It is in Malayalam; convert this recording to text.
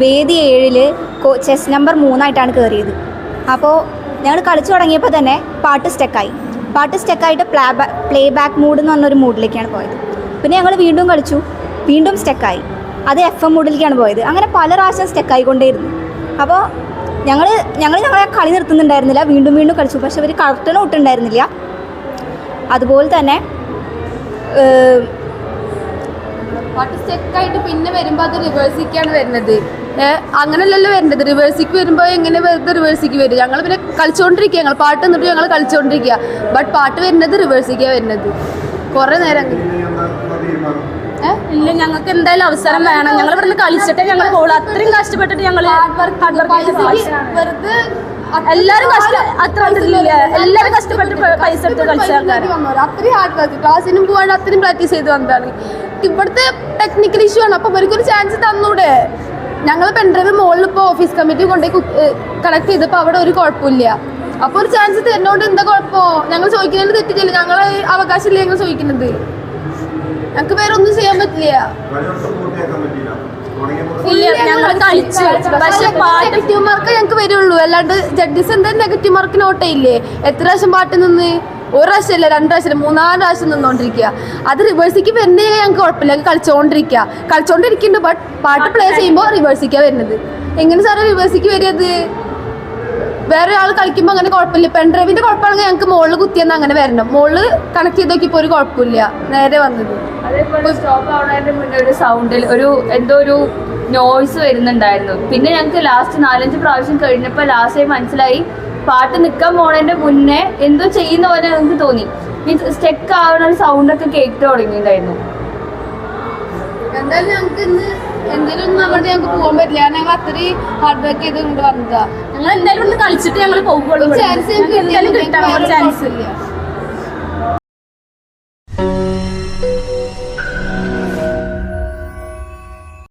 വേദി ഏഴിൽ ചെസ് നമ്പർ മൂന്നായിട്ടാണ് കയറിയത് അപ്പോൾ ഞങ്ങൾ കളിച്ചു തുടങ്ങിയപ്പോൾ തന്നെ പാട്ട് സ്റ്റക്കായി. പാട്ട് സ്റ്റക്കായിട്ട് play back play back mood എന്ന് പറഞ്ഞൊരു മൂഡിലേക്കാണ് പോയത്. പിന്നെ ഞങ്ങൾ വീണ്ടും കളിച്ചു. വീണ്ടും സ്റ്റക്കായി. അത് എഫ് എം മൂഡിലേക്കാണ് പോയത്. അങ്ങനെ പല പ്രാവശ്യം സ്റ്റക്കായിക്കൊണ്ടേയിരുന്നു അപ്പോൾ ഞങ്ങൾ ഞങ്ങൾ ഞങ്ങളെ കളി നിർത്തുന്നുണ്ടായിരുന്നില്ല. വീണ്ടും വീണ്ടും കളിച്ചു. പക്ഷെ അവർ കറക്റ്റനും ഇട്ടുണ്ടായിരുന്നില്ല അതുപോലെ തന്നെ പാട്ട് സ്റ്റെക്കായിട്ട് പിന്നെ വരുമ്പോൾ അത് റിവേഴ്സിക്കാണ് വരുന്നത്. അങ്ങനെയല്ലല്ലോ വരേണ്ടത് റിവേഴ്സിക്ക് വരുമ്പോൾ എങ്ങനെ വെറുതെ റിവേഴ്സിക്ക് വരും? ഞങ്ങൾ പിന്നെ കളിച്ചുകൊണ്ടിരിക്കുക ഞങ്ങൾ പാട്ട് നിന്നിട്ട് ഞങ്ങൾ കളിച്ചുകൊണ്ടിരിക്കുക ബട്ട് പാട്ട് വരുന്നത് റിവേഴ്സിക്കാണ് വരുന്നത്. കുറേ നേരം. ഇല്ല ഞങ്ങൾക്ക് എന്തായാലും അവസരം വേണം. ഞങ്ങൾ ഇവിടുന്ന് കളിച്ചിട്ടേ ഞങ്ങൾ പോകുള്ളൂ അത്രയും കഷ്ടപ്പെട്ടിട്ട് ഞങ്ങൾ വെറുതെ എല്ലാരും അത്ര എല്ലാരും കഷ്ടപ്പെട്ട് പൈസ എടുത്ത് കളിച്ച ആൾക്കാർ അത്രയും ഹാർഡ് വർക്ക് ക്ലാസ്സിനും പോകാണ്ട് അത്രയും പ്രാക്ടീസ് ചെയ്ത് വന്നതാണ്. ഇവിടുത്തെ ടെക്നിക്കൽ ഇഷ്യൂ ആണ്. അപ്പൊ ഇവർക്കൊരു ചാൻസ് തന്നൂടെ? ഞങ്ങൾ പെൺഡ്രൈവ് മുകളിൽ ഇപ്പോൾ ഓഫീസ് കമ്മിറ്റി കൊണ്ടുപോയി കണക്ട് ചെയ്തപ്പോൾ അവിടെ ഒരു കുഴപ്പമില്ല. അപ്പോൾ ഒരു ചാൻസ് തരുന്നോണ്ട് എന്താ കുഴപ്പമോ ഞങ്ങൾ ചോദിക്കുന്നതിന് തെറ്റില്ല അവകാശം അവകാശമില്ല ഞങ്ങൾ ചോദിക്കുന്നത്? ഞങ്ങൾക്ക് വേറെ ഒന്നും ചെയ്യാൻ പറ്റില്ല. ഇല്ല ഞങ്ങൾ കളിച്ചു. പക്ഷെ പാട്ട് നെഗറ്റീവ് മാർക്ക് ഞങ്ങൾക്ക് വരുള്ളൂ. അല്ലാണ്ട് ജഡ്ജസ് എന്തായാലും നെഗറ്റീവ് മാർക്ക് നോട്ടേ ഇല്ലേ എത്ര പ്രാവശ്യം പാട്ട് നിന്ന്? ഒരു പ്രാവശ്യമല്ല രണ്ട് പ്രാവശ്യം മൂന്നാൽ പ്രാവശ്യം നിന്നുകൊണ്ടിരിക്കുക അത് റിവേഴ്സിക്ക് വരുന്നേ ഞങ്ങൾക്ക് കുഴപ്പമില്ല. കളിച്ചുകൊണ്ടിരിക്കുക കളിച്ചോണ്ടിരിക്കുക കളിച്ചോണ്ടിരിക്കുന്നുണ്ട് ബട്ട് പാട്ട് പ്ലേ ചെയ്യുമ്പോൾ റിവേഴ്സിക്കാണ് വരുന്നത്. എങ്ങനെ സാറേ റിവേഴ്സിക്ക് വരിയത് വേറെ ആൾ കളിക്കുമ്പോൾ അങ്ങനെ കുഴപ്പമില്ല. പെൺഡ്രൈവിന്റെ കുഴപ്പമാണെങ്കിൽ ഞങ്ങൾക്ക് മുകളിൽ കുത്തിയെന്ന് അങ്ങനെ വരണം. മുകളിൽ കണക്ട് ചെയ്ത് നോക്കിയപ്പോൾ ഒരു കുഴപ്പമില്ല. നേരെ വന്നത്. സൗണ്ടിൽ ഒരു എന്തോ ഒരു നോയ്സ് വരുന്നുണ്ടായിരുന്നു. പിന്നെ ഞങ്ങൾക്ക് ലാസ്റ്റ് നാലഞ്ച് പ്രാവശ്യം കഴിഞ്ഞപ്പോൾ ലാസ്റ്റ് മനസ്സിലായി. പാട്ട് നിൽക്കാൻ പോണതിന്റെ മുന്നേ എന്തോ ചെയ്യുന്ന പോലെ നമുക്ക് തോന്നി. മീൻസ് സ്റ്റെക്ക് ആവുന്ന ഒരു സൗണ്ട് ഒക്കെ കേട്ട് തുടങ്ങിയിട്ടുണ്ടായിരുന്നു. എന്തായാലും ഞങ്ങൾക്ക് ഇന്ന് എന്തെങ്കിലും ഒന്നും അങ്ങോട്ട് ഞങ്ങൾക്ക് പോകാൻ പറ്റില്ല. കാരണം ഞങ്ങൾ അത്രയും ഹാർഡ് വർക്ക് ചെയ്ത് കൊണ്ട് വന്നതാ. ഞങ്ങൾ എന്തായാലും ഒന്ന് കളിച്ചിട്ട് ഞങ്ങൾ പോകുള്ളൂ ചാൻസ് ഞങ്ങൾക്ക് എന്തായാലും കിട്ടാൻ ചാൻസ് ഇല്ല.